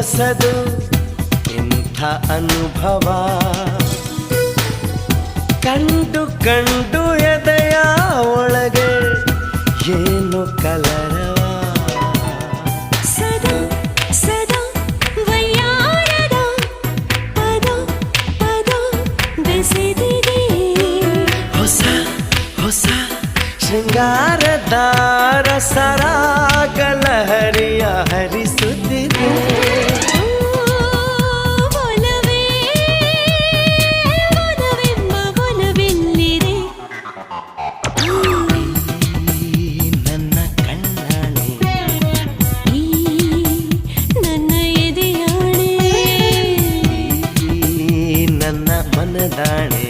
ಹೊಸದು ಇಂಥ ಅನುಭವ ಕಂಡು ಕಂಡು ಎದೆಯ ಒಳಗೆ ಏನು ಕಲರವ ಸದಾ ಸದಾ ವಯ್ಯಾರದ ಪದ ಪದ ಬೆಸೆದಿದೆ ಹೊಸ ಹೊಸ ಶೃಂಗಾರದ ರಸರ தானே